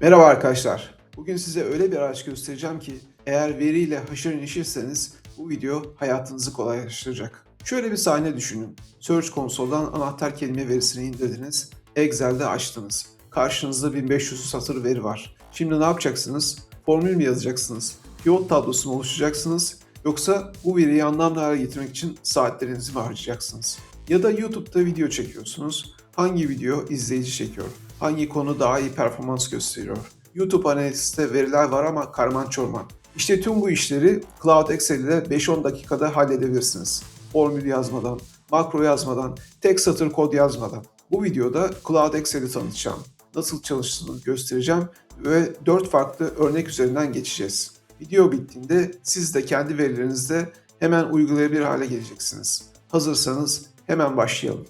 Merhaba arkadaşlar. Bugün size öyle bir araç göstereceğim ki eğer veriyle haşır neşirseniz bu video hayatınızı kolaylaştıracak. Şöyle bir sahne düşünün. Search konsoldan anahtar kelime verisini indirdiniz. Excel'de açtınız. Karşınızda 1500 satır veri var. Şimdi ne yapacaksınız? Formül mü yazacaksınız? Pivot tablosu mu oluşturacaksınız? Yoksa bu veriyi anlamlı hale getirmek için saatlerinizi mi harcayacaksınız? Ya da YouTube'da video çekiyorsunuz. Hangi video izleyici çekiyor? Hangi konu daha iyi performans gösteriyor? YouTube Analytics'te veriler var ama karman çorman. İşte tüm bu işleri Cloud Excel ile 5-10 dakikada halledebilirsiniz. Formül yazmadan, makro yazmadan, tek satır kod yazmadan. Bu videoda Cloud Excel'i tanıtacağım. Nasıl çalıştığını göstereceğim ve 4 farklı örnek üzerinden geçeceğiz. Video bittiğinde siz de kendi verilerinizde hemen uygulayabilir hale geleceksiniz. Hazırsanız hemen başlayalım.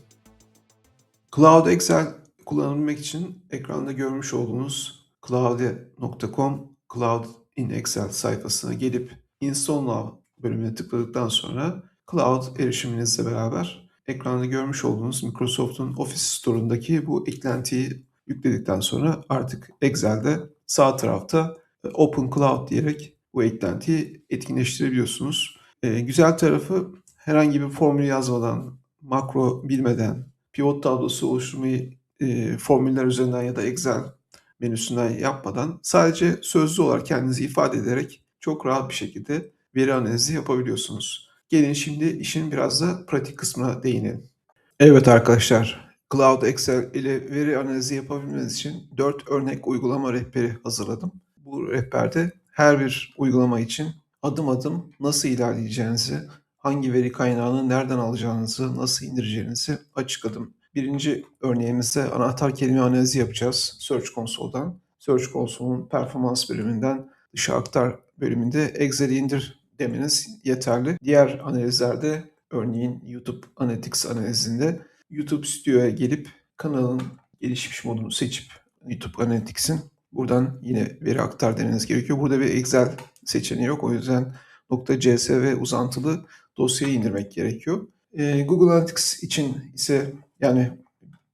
Cloud Excel kullanabilmek için ekranda görmüş olduğunuz cloud.com Cloud in Excel sayfasına gelip Install Now bölümüne tıkladıktan sonra Cloud erişiminizle beraber ekranda görmüş olduğunuz Microsoft'un Office Store'undaki bu eklentiyi yükledikten sonra artık Excel'de sağ tarafta e, Open Cloud diyerek bu eklentiyi etkinleştirebiliyorsunuz. Ee, güzel tarafı herhangi bir formül yazmadan, makro bilmeden, pivot tablosu oluşturmayı e, formüller üzerinden ya da Excel menüsünden yapmadan sadece sözlü olarak kendinizi ifade ederek çok rahat bir şekilde veri analizi yapabiliyorsunuz. Gelin şimdi işin biraz da pratik kısmına değinelim. Evet arkadaşlar, Cloud Excel ile veri analizi yapabilmeniz için 4 örnek uygulama rehberi hazırladım. Bu rehberde her bir uygulama için adım adım nasıl ilerleyeceğinizi, hangi veri kaynağını nereden alacağınızı, nasıl indireceğinizi açıkladım. Birinci örneğimizde anahtar kelime analizi yapacağız Search Console'dan. Search Console'un performans bölümünden dışa aktar bölümünde Excel'i indir demeniz yeterli. Diğer analizlerde örneğin YouTube Analytics analizinde YouTube Studio'ya gelip kanalın gelişmiş modunu seçip YouTube Analytics'in buradan yine veri aktar demeniz gerekiyor. Burada bir Excel seçeneği yok. O yüzden .csv uzantılı dosyayı indirmek gerekiyor. Ee, Google Analytics için ise yani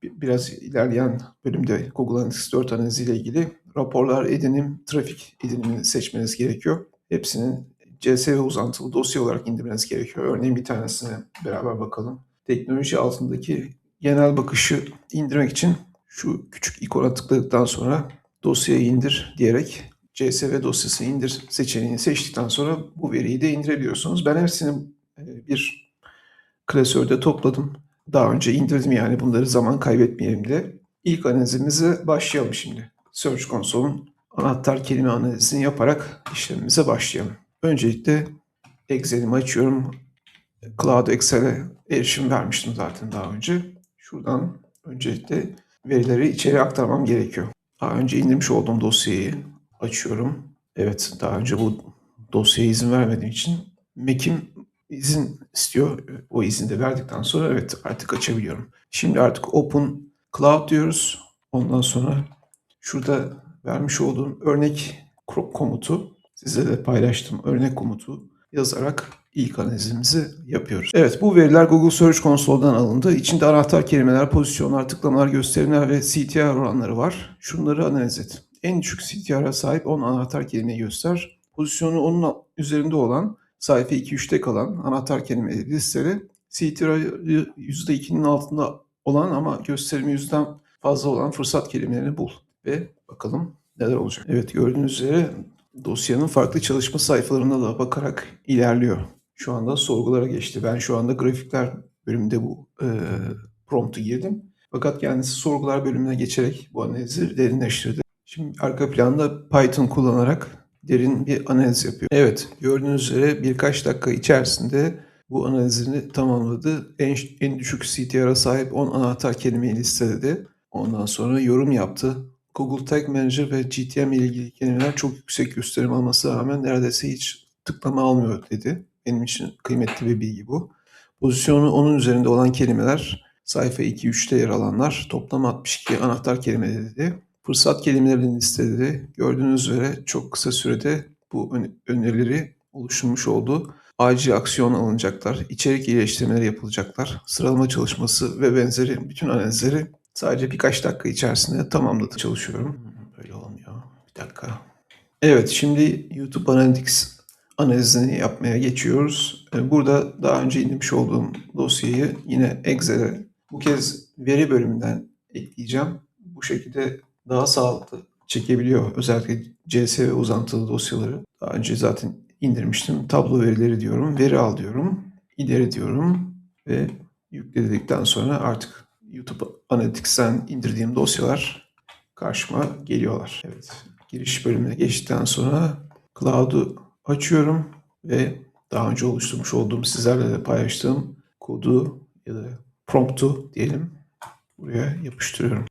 bi- biraz ilerleyen bölümde Google Analytics 4 analiziyle ilgili raporlar edinim, trafik edinimini seçmeniz gerekiyor. Hepsinin CSV uzantılı dosya olarak indirmeniz gerekiyor. Örneğin bir tanesine beraber bakalım. Teknoloji altındaki genel bakışı indirmek için şu küçük ikona tıkladıktan sonra dosyayı indir diyerek CSV dosyasını indir seçeneğini seçtikten sonra bu veriyi de indirebiliyorsunuz. Ben hepsini e, bir klasörde topladım. Daha önce indirdim yani bunları zaman kaybetmeyelim diye. İlk analizimize başlayalım şimdi. Search Console'un anahtar kelime analizini yaparak işlemimize başlayalım. Öncelikle Excel'imi açıyorum. Cloud Excel'e erişim vermiştim zaten daha önce. Şuradan öncelikle verileri içeri aktarmam gerekiyor. Daha önce indirmiş olduğum dosyayı açıyorum. Evet daha önce bu dosyaya izin vermediğim için Mac'im izin istiyor. O izni de verdikten sonra evet artık açabiliyorum. Şimdi artık Open Cloud diyoruz. Ondan sonra şurada vermiş olduğum örnek kro- komutu size de paylaştım örnek komutu yazarak ilk analizimizi yapıyoruz. Evet bu veriler Google Search Console'dan alındı. İçinde anahtar kelimeler, pozisyonlar, tıklamalar, gösterimler ve CTR oranları var. Şunları analiz et. En düşük CTR'a sahip 10 anahtar kelimeyi göster. Pozisyonu onun üzerinde olan sayfa 2-3'te kalan anahtar kelime listeleri CTR'ı %2'nin altında olan ama gösterimi yüzden fazla olan fırsat kelimelerini bul. Ve bakalım neler olacak. Evet gördüğünüz üzere dosyanın farklı çalışma sayfalarına da bakarak ilerliyor. Şu anda sorgulara geçti. Ben şu anda grafikler bölümünde bu e, promptu girdim. Fakat kendisi sorgular bölümüne geçerek bu analizi derinleştirdi. Şimdi arka planda Python kullanarak derin bir analiz yapıyor. Evet, gördüğünüz üzere birkaç dakika içerisinde bu analizini tamamladı. En, en düşük CTR'a sahip 10 anahtar kelimeyi listeledi. Ondan sonra yorum yaptı. Google Tag Manager ve GTM ile ilgili kelimeler çok yüksek gösterim almasına rağmen neredeyse hiç tıklama almıyor dedi. Benim için kıymetli bir bilgi bu. Pozisyonu onun üzerinde olan kelimeler sayfa 2-3'te yer alanlar toplam 62 anahtar kelime dedi. Fırsat kelimelerini listeledi. Gördüğünüz üzere çok kısa sürede bu ön- önerileri oluşturmuş oldu. Acil aksiyon alınacaklar, içerik iyileştirmeleri yapılacaklar, sıralama çalışması ve benzeri bütün analizleri sadece birkaç dakika içerisinde tamamladı. Çalışıyorum. Böyle olmuyor. Bir dakika. Evet, şimdi YouTube Analytics analizini yapmaya geçiyoruz. Burada daha önce indirmiş olduğum dosyayı yine Excel'e bu kez veri bölümünden ekleyeceğim. Bu şekilde daha sağlıklı çekebiliyor. Özellikle CS ve uzantılı dosyaları. Daha önce zaten indirmiştim. Tablo verileri diyorum. Veri al diyorum. İleri diyorum. Ve yükledikten sonra artık YouTube Analytics'ten indirdiğim dosyalar karşıma geliyorlar. Evet. Giriş bölümüne geçtikten sonra Cloud'u açıyorum ve daha önce oluşturmuş olduğum sizlerle de paylaştığım kodu ya da promptu diyelim buraya yapıştırıyorum.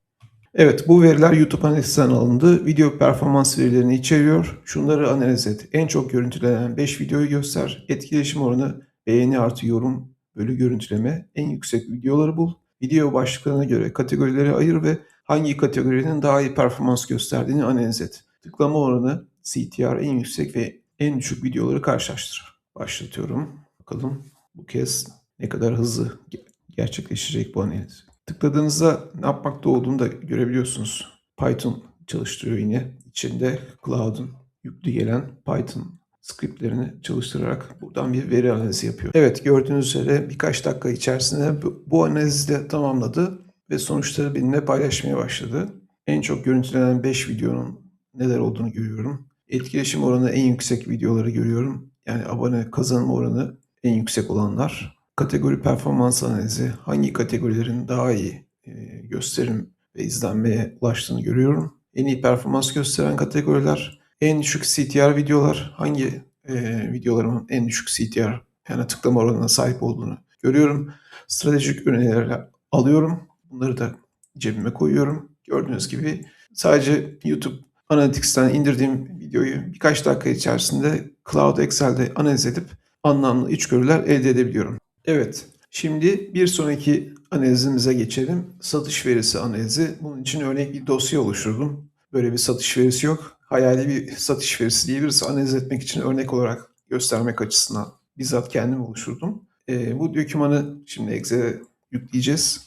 Evet bu veriler YouTube Analytics'ten alındı. Video performans verilerini içeriyor. Şunları analiz et. En çok görüntülenen 5 videoyu göster. Etkileşim oranı beğeni artı yorum bölü görüntüleme. En yüksek videoları bul. Video başlıklarına göre kategorileri ayır ve hangi kategorinin daha iyi performans gösterdiğini analiz et. Tıklama oranı, CTR en yüksek ve en düşük videoları karşılaştır. Başlatıyorum. Bakalım bu kez ne kadar hızlı ge- gerçekleşecek bu analiz. Tıkladığınızda ne yapmakta olduğunu da görebiliyorsunuz. Python çalıştırıyor yine. İçinde Cloud'un yüklü gelen Python scriptlerini çalıştırarak buradan bir veri analizi yapıyor. Evet gördüğünüz üzere birkaç dakika içerisinde bu, analizi de tamamladı ve sonuçları benimle paylaşmaya başladı. En çok görüntülenen 5 videonun neler olduğunu görüyorum. Etkileşim oranı en yüksek videoları görüyorum. Yani abone kazanma oranı en yüksek olanlar. Kategori performans analizi hangi kategorilerin daha iyi e, gösterim ve izlenmeye ulaştığını görüyorum. En iyi performans gösteren kategoriler, en düşük CTR videolar, hangi e, videolarımın en düşük CTR yani tıklama oranına sahip olduğunu görüyorum. Stratejik öneriler alıyorum. Bunları da cebime koyuyorum. Gördüğünüz gibi sadece YouTube Analytics'ten indirdiğim videoyu birkaç dakika içerisinde Cloud Excel'de analiz edip anlamlı içgörüler elde edebiliyorum. Evet, şimdi bir sonraki analizimize geçelim. Satış verisi analizi. Bunun için örnek bir dosya oluşturdum. Böyle bir satış verisi yok. Hayali bir satış verisi diyebiliriz. Analiz etmek için örnek olarak göstermek açısından bizzat kendim oluşturdum. Ee, bu dokümanı şimdi Excel'e yükleyeceğiz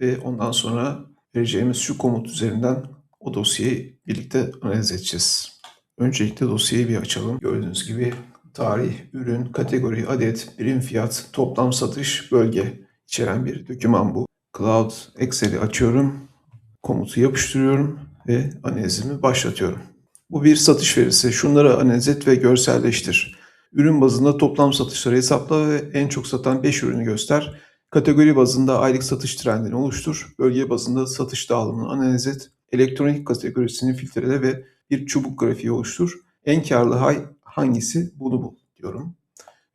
ve ondan sonra vereceğimiz şu komut üzerinden o dosyayı birlikte analiz edeceğiz. Öncelikle dosyayı bir açalım. Gördüğünüz gibi tarih, ürün, kategori, adet, birim fiyat, toplam satış, bölge içeren bir doküman bu. Cloud Excel'i açıyorum, komutu yapıştırıyorum ve analizimi başlatıyorum. Bu bir satış verisi. Şunları analiz et ve görselleştir. Ürün bazında toplam satışları hesapla ve en çok satan 5 ürünü göster. Kategori bazında aylık satış trendini oluştur. Bölge bazında satış dağılımını analiz et. Elektronik kategorisini filtrele ve bir çubuk grafiği oluştur. En karlı hay hangisi bunu bul diyorum.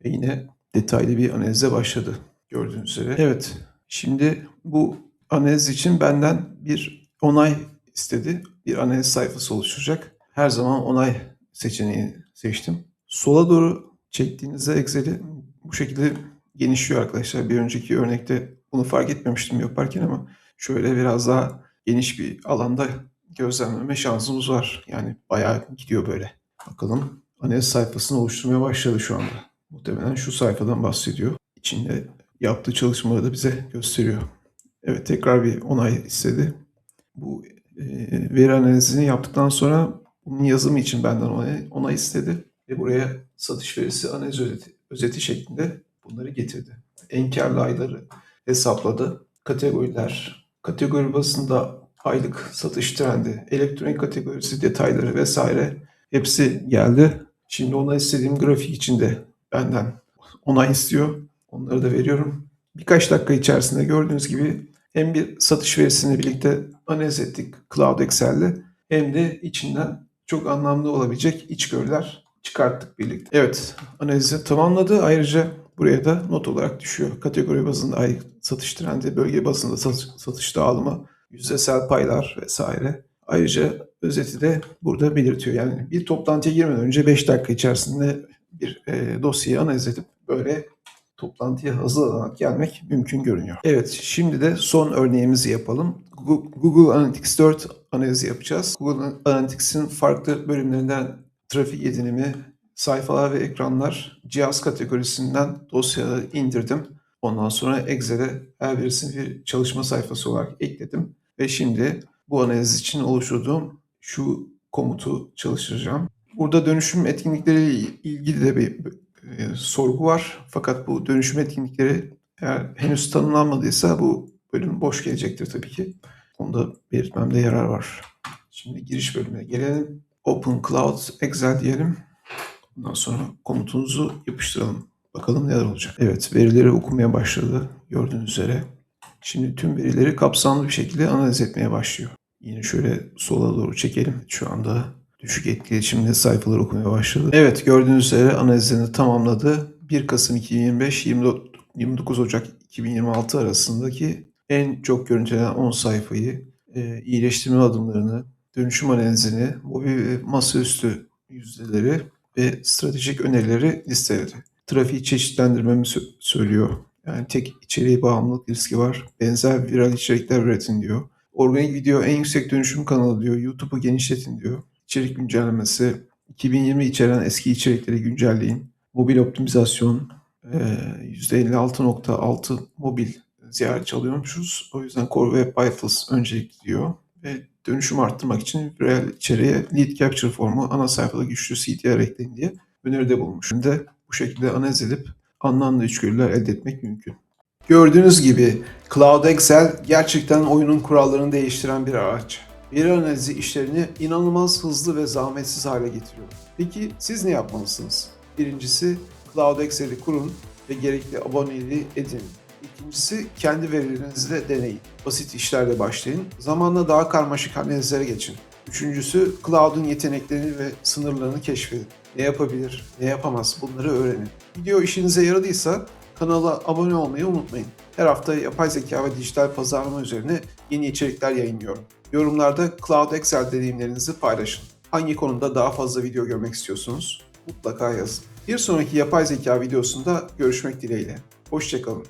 Ve yine detaylı bir analize başladı gördüğünüz üzere. Evet şimdi bu analiz için benden bir onay istedi. Bir analiz sayfası oluşturacak. Her zaman onay seçeneğini seçtim. Sola doğru çektiğinizde Excel'i bu şekilde genişliyor arkadaşlar. Bir önceki örnekte bunu fark etmemiştim yaparken ama şöyle biraz daha geniş bir alanda gözlemleme şansımız var. Yani bayağı gidiyor böyle. Bakalım analiz sayfasını oluşturmaya başladı şu anda. Muhtemelen şu sayfadan bahsediyor. İçinde yaptığı çalışmaları da bize gösteriyor. Evet tekrar bir onay istedi. Bu e, veri analizini yaptıktan sonra bunun yazımı için benden onay, onay istedi. Ve buraya satış verisi analiz özeti, özeti şeklinde bunları getirdi. En ayları hesapladı. Kategoriler, kategori basında aylık satış trendi, elektronik kategorisi detayları vesaire hepsi geldi. Şimdi ona istediğim grafik için de benden onay istiyor. Onları da veriyorum. Birkaç dakika içerisinde gördüğünüz gibi hem bir satış verisini birlikte analiz ettik Cloud Excel'de hem de içinden çok anlamlı olabilecek içgörüler çıkarttık birlikte. Evet analizi tamamladı. Ayrıca buraya da not olarak düşüyor. Kategori bazında aylık satış trendi, bölge bazında satış, satış dağılımı, yüzdesel paylar vesaire. Ayrıca özeti de burada belirtiyor. Yani bir toplantıya girmeden önce 5 dakika içerisinde bir e, dosyayı analiz edip böyle toplantıya hazırlanarak gelmek mümkün görünüyor. Evet, şimdi de son örneğimizi yapalım. Google, Analytics 4 analizi yapacağız. Google Analytics'in farklı bölümlerinden trafik edinimi, sayfalar ve ekranlar cihaz kategorisinden dosyaları indirdim. Ondan sonra Excel'e her birisini bir çalışma sayfası olarak ekledim. Ve şimdi bu analiz için oluşturduğum şu komutu çalıştıracağım. Burada dönüşüm etkinlikleriyle ilgili de bir e, sorgu var. Fakat bu dönüşüm etkinlikleri eğer henüz tanımlanmadıysa bu bölüm boş gelecektir tabii ki. Onu da belirtmemde yarar var. Şimdi giriş bölümüne gelelim. Open Cloud Excel diyelim. Ondan sonra komutunuzu yapıştıralım. Bakalım neler olacak. Evet verileri okumaya başladı gördüğünüz üzere. Şimdi tüm verileri kapsamlı bir şekilde analiz etmeye başlıyor. Yine şöyle sola doğru çekelim. Şu anda düşük etkileşimli sayfalar okumaya başladı. Evet gördüğünüz üzere analizini tamamladı. 1 Kasım 2025 29 Ocak 2026 arasındaki en çok görüntülenen 10 sayfayı, e, iyileştirme adımlarını, dönüşüm analizini, mobil ve masaüstü yüzdeleri ve stratejik önerileri listeledi. Trafiği çeşitlendirmemi sö- söylüyor. Yani tek içeriğe bağımlılık riski var. Benzer viral içerikler üretin diyor. Organik video en yüksek dönüşüm kanalı diyor. YouTube'u genişletin diyor. İçerik güncellemesi. 2020 içeren eski içerikleri güncelleyin. Mobil optimizasyon. eee, %56.6 mobil ziyaretçi alıyormuşuz. O yüzden Core Web Vitals öncelikli diyor. Ve dönüşüm arttırmak için viral içeriğe lead capture formu ana sayfada güçlü CTR ekleyin diye öneride bulmuş. Şimdi bu şekilde analiz edip anlamlı içgörüler elde etmek mümkün. Gördüğünüz gibi Cloud Excel gerçekten oyunun kurallarını değiştiren bir araç. Veri analizi işlerini inanılmaz hızlı ve zahmetsiz hale getiriyor. Peki siz ne yapmalısınız? Birincisi Cloud Excel'i kurun ve gerekli aboneliği edinin. İkincisi kendi verilerinizle deneyin. Basit işlerle başlayın. Zamanla daha karmaşık analizlere geçin. Üçüncüsü Cloud'un yeteneklerini ve sınırlarını keşfedin. Ne yapabilir, ne yapamaz bunları öğrenin. Video işinize yaradıysa kanala abone olmayı unutmayın. Her hafta yapay zeka ve dijital pazarlama üzerine yeni içerikler yayınlıyorum. Yorumlarda Cloud Excel deneyimlerinizi paylaşın. Hangi konuda daha fazla video görmek istiyorsunuz? Mutlaka yazın. Bir sonraki yapay zeka videosunda görüşmek dileğiyle. Hoşçakalın.